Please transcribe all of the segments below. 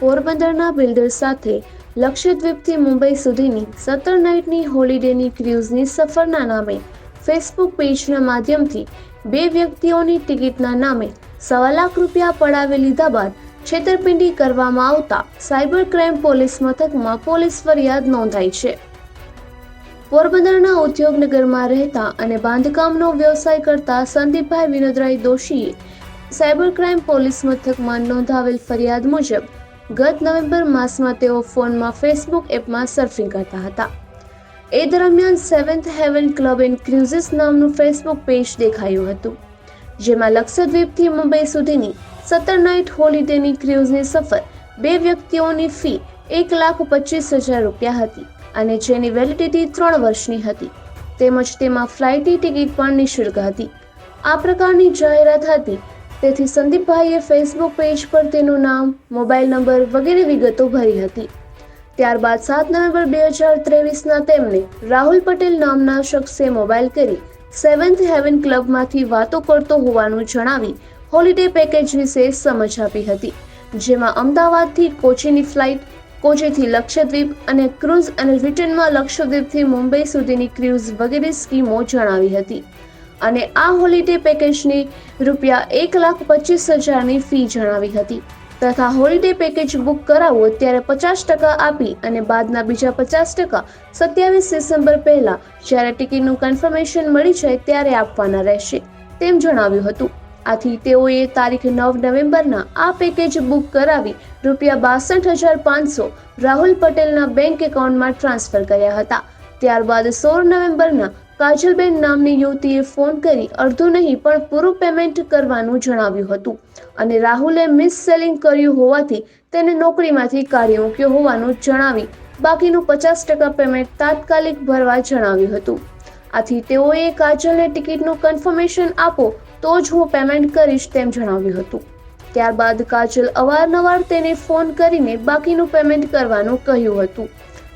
પોરબંદરના બિલ્ડર સાથે લક્ષદ્વીપથી મુંબઈ સુધીની સત્તર નાઇટની હોલિડેની ક્રૂઝની સફરના નામે ફેસબુક પેજના માધ્યમથી બે વ્યક્તિઓની ટિકિટના નામે સવા લાખ રૂપિયા પડાવી લીધા બાદ છેતરપિંડી કરવામાં આવતા સાયબર ક્રાઇમ પોલીસ મથકમાં પોલીસ ફરિયાદ નોંધાઈ છે. પોરબંદરના ઉદ્યોગનગરમાં રહેતા અને બાંધકામનો વ્યવસાય કરતા સંદીપભાઈ વિનોદરાય દોશીએ સાયબર ક્રાઇમ પોલીસ મથકમાં નોંધાવેલ ફરિયાદ મુજબ ગત નવેમ્બર માસમાં તેઓ ફોનમાં ફેસબુક એપમાં સર્ફિંગ કરતા હતા. એ દરમિયાન seventh heaven club and cruises નામનું ફેસબુક પેજ દેખાયું હતું, જેમાં લક્ષદ્વીપથી મુંબઈ સુધીની સત્તર નાઇટ હોલિડેની ક્રુઝની સફર બે વ્યક્તિઓની ફી એક લાખ પચીસ હજાર રૂપિયા હતી અને જેની વેલિડિટી ત્રણ વર્ષની હતી. તેમજ તેમાં ફ્લાઇટની ટિકિટ પણ નિઃશુલ્ક હતી. આ પ્રકારની જાહેરાત હતી તેથી સંદીપભાઈએ ફેસબુક પેજ પર તેનું નામ મોબાઈલ નંબર વગેરે વિગતો ભરી હતી. ત્યારબાદ સાત નવેમ્બર બે હજાર ત્રેવીસના તેમને રાહુલ પટેલ નામના શખ્સે મોબાઈલ કરી સેવન્થ હેવન ક્લબમાંથી વાતો કરતો હોવાનું જણાવી હોલિડે પેકેજ વિશે સમજ આપી હતી, જેમાં અમદાવાદથી કોચીની ફ્લાઇટ કોચીથી લક્ષદ્વીપ અને ક્રૂઝ અને બ્રિટનમાં લક્ષદ્વીપથી મુંબઈ સુધીની ક્રૂઝ વગેરે સ્કીમો જણાવી હતી. અને આ હોલિડે પેકેજની રૂપિયા એક લાખ પચીસ હજારની ફી જણાવી હતી. તથા હોલિડે પેકેજ બુક કરાવો ત્યારે પચાસ ટકા આપી અને બાદના બીજા પચાસ ટકા સત્યાવીસ ડિસેમ્બર પહેલા જ્યારે ટિકિટનું કન્ફર્મેશન મળી જાય ત્યારે આપવાના રહેશે, તેમ જણાવ્યું હતું. આથી તેઓએ તારીખ નવ નવેમ્બરના આ પેકેજ બુક કરાવી રૂપિયા બાસઠ હજાર પાંચસો રાહુલ પટેલના બેંક એકાઉન્ટમાં ટ્રાન્સફર કર્યા હતા. ત્યારબાદ સોળ નવેમ્બરના કાજલબેન નામની યુવતીએ ફોન કરી અડધું નહીં, પણ પૂરું પેમેન્ટ કરવાનું જણાવ્યું હતું. અને રાહુલે મિસ સેલિંગ કર્યું હોવાથી તેને નોકરીમાંથી કાઢી મૂક્યો હોવાનું જણાવી બાકીનું પચાસ ટકા પેમેન્ટ તાત્કાલિક ભરવા જણાવ્યું હતું. આથી તેઓએ કાજલને ટિકિટનું કન્ફર્મેશન આપો તો જ હું પેમેન્ટ કરીશ તેમ જણાવ્યું હતું. ત્યારબાદ કાજલ અવારનવાર તેને ફોન કરીને બાકીનું પેમેન્ટ કરવાનું કહ્યું હતું.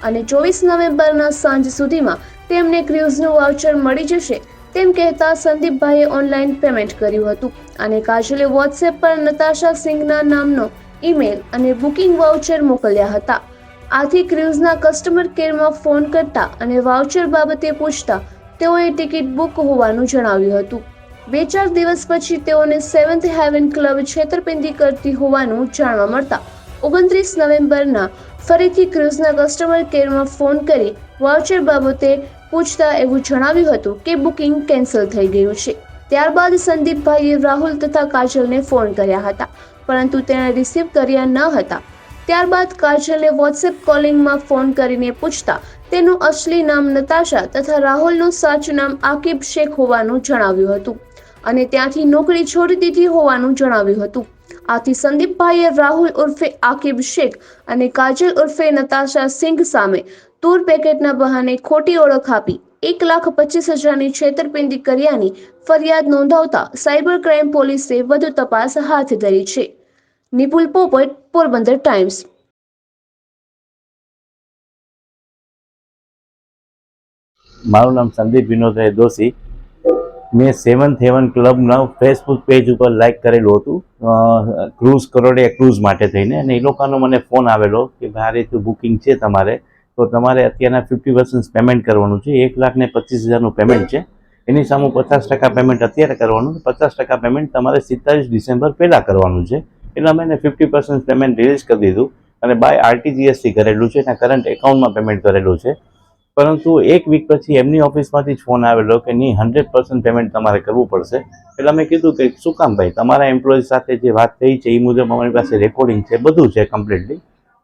અને ચોવીસ નવેમ્બરના સાંજ સુધીમાં તેમને ક્રૂઝનું વાઉચર મળી જશે તેમ કહેતા સંદીપભાઈએ ઓનલાઈન પેમેન્ટ કર્યું હતું. અને કાજલે વોટ્સએપ પર નતાશા સિંઘના નામનો ઈમેલ અને બુકિંગ વાઉચર મોકલ્યા હતા. આથી ક્રૂઝના કસ્ટમર કેરમાં ફોન કરતા અને વાઉચર બાબતે પૂછતા તેઓએ ટિકિટ બુક હોવાનું જણાવ્યું હતું. બે ચાર દિવસ પછી તેઓને સેવન્થ હેવન ક્લબ છેતરપિંડી કરતી હોવાનું જાણવા મળતા ઓગણત્રીસ નવેમ્બરના ફરીથી ક્રુઝના કસ્ટમર કેરમાં ફોન કરી વાઉચર બાબતે પૂછતા એવું જણાવ્યું હતું કે બુકિંગ કેન્સલ થઈ ગયું છે. ત્યારબાદ સંદીપભાઈએ રાહુલ તથા કાજલને ફોન કર્યા હતા, પરંતુ તેણે રિસીવ કર્યા ન હતા. ત્યારબાદ કાજલે વોટ્સએપ કોલિંગમાં ફોન કરીને પૂછતા, તેનું અસલી નામ નતાશા તથા રાહુલનું સાચું નામ આકિબ શેખ હોવાનું જણાવ્યું હતું. અને ત્યાંથી નોકરી છોડી દીધી હોવાનું જણાવ્યું હતું. આથી સંદીપભાઈએ રાહુલ ઉર્ફે આકિબ શેખ અને કાજલ ઉર્ફે નતાશા સિંઘ સામે ટૂર પેકેટના બહાને ખોટી ઓળખ આપી. એક લાખ પચીસ હજારની છેતરપિંડી કર્યાની ફરિયાદ નોંધાવતા સાયબર ક્રાઇમ પોલીસે વધુ તપાસ હાથ ધરી છે. નિપુલ પોપટ, પોરબંદર ટાઈમ્સ. મારું નામ સંદીપ વિનોદભાઈ દોશી. મેં સેવન હેવન ક્લબના ફેસબુક પેજ ઉપર લાઈક કરેલું હતું. ક્રૂઝ કરોડિયા ક્રૂઝ માટે થઈને અને એ લોકોનો મને ફોન આવેલો કે ભાઈ, આ રીતનું બુકિંગ છે તમારે. તો તમારે અત્યારના ફિફ્ટી પર્સન્ટ પેમેન્ટ કરવાનું છે. એક લાખ ને પચીસ હજારનું પેમેન્ટ છે. એની સામે પચાસ ટકા પેમેન્ટ અત્યારે કરવાનું પચાસ ટકા પેમેન્ટ તમારે સિત્તાવીસ ડિસેમ્બર પહેલાં કરવાનું છે. એટલે અમે એને ફિફ્ટી પર્સન્ટ પેમેન્ટ રિલીઝ કરી દીધું. અને બાય આરટીજીએસથી કરેલું છે. એના કરંટ એકાઉન્ટમાં પેમેન્ટ કરેલું છે. પરંતુ એક વીક પછી એમની ઓફિસમાંથી જ ફોન આવેલો કે નહીં હંડ્રેડ પર્સન્ટ પેમેન્ટ તમારે કરવું પડશે. એટલે અમે કીધું કે, શું કામ ભાઈ, તમારા એમ્પ્લોય સાથે જે વાત થઈ છે એ મુજબ અમારી પાસે રેકોર્ડિંગ છે, બધું છે કમ્પ્લીટલી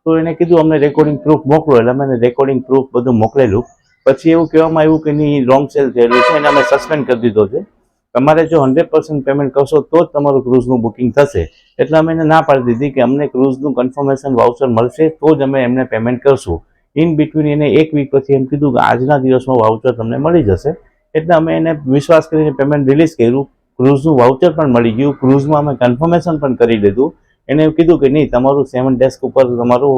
તો એને કીધું, અમને રેકોર્ડિંગ પ્રૂફ મોકલો. એટલે અમે રેકોર્ડિંગ પ્રૂફ બધું મોકલેલું. પછી એવું કહેવામાં આવ્યું કે નહીં રોંગ સેલ થયેલું છે, એને અમે સસ્પેન્ડ કરી દીધો છે. તમારે જો હંડ્રેડ પર્સન્ટ પેમેન્ટ કરશો, તો જ તમારું ક્રૂઝનું બુકિંગ થશે. એટલે અમે એને ના પાડી દીધી કે અમને ક્રૂઝનું કન્ફર્મેશન વાઉચર મળશે, તો જ અમે એમને પેમેન્ટ કરશું. ઇન બિટવીન એને એક વીક પછી એમ કીધું કે આજના દિવસમાં વાઉચર તમને મળી જશે. એટલે અમે એને વિશ્વાસ કરીને પેમેન્ટ રિલીઝ કર્યું. ક્રૂઝનું વાઉચર પણ મળી ગયું. ક્રૂઝમાં અમે કન્ફર્મેશન પણ કરી લીધું એને કીધું કે નહીં, તમારું સેવન ડેસ્ક ઉપર તમારું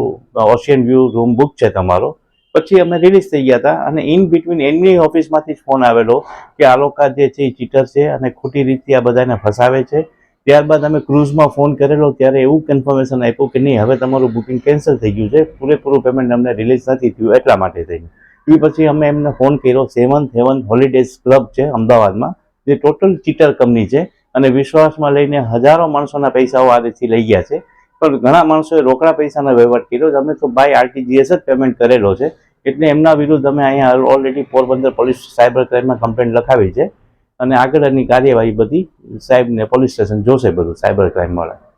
ઓશિયન વ્યૂ રૂમ બુક છે તમારો. પછી અમે રિલીઝ થઈ ગયા હતા અને ઇન બિટવીન એમની ઓફિસમાંથી જ ફોન આવેલો કે આ લોકો જે છે એ ચીટર છે અને ખોટી રીતે આ બધાને ફસાવે છે. ત્યારબાદ અમે ક્રૂઝમાં ફોન કરેલો ત્યારે એવું કન્ફર્મેશન આપ્યું કે નહીં, હવે તમારું બુકિંગ કેન્સલ થઈ ગયું છે, પૂરેપૂરું પેમેન્ટ અમને રિલીઝ નથી થયું એટલા માટે થઈને. એ પછી અમે એમને ફોન કર્યો સેવન હેવન હોલિડેઝ ક્લબ છે અમદાવાદમાં, જે ટોટલ ચીટર કંપની છે અને વિશ્વાસમાં લઈને હજારો માણસોના પૈસાઓ આ લઈ ગયા છે. પણ ઘણા માણસોએ રોકડા પૈસાનો વહીવટ કર્યો છે. અમે તો બાય આરટીજીએસ જ પેમેન્ટ કરેલો છે. એટલે એમના વિરુદ્ધ અમે અહીંયા ઓલરેડી પોરબંદર પોલીસ સાયબર ક્રાઇમમાં કમ્પ્લેન્ટ લખાવી છે. અને આગળની કાર્યવાહી બધી સાહેબને પોલીસ સ્ટેશન જોશે બધું સાયબર ક્રાઇમ વાળા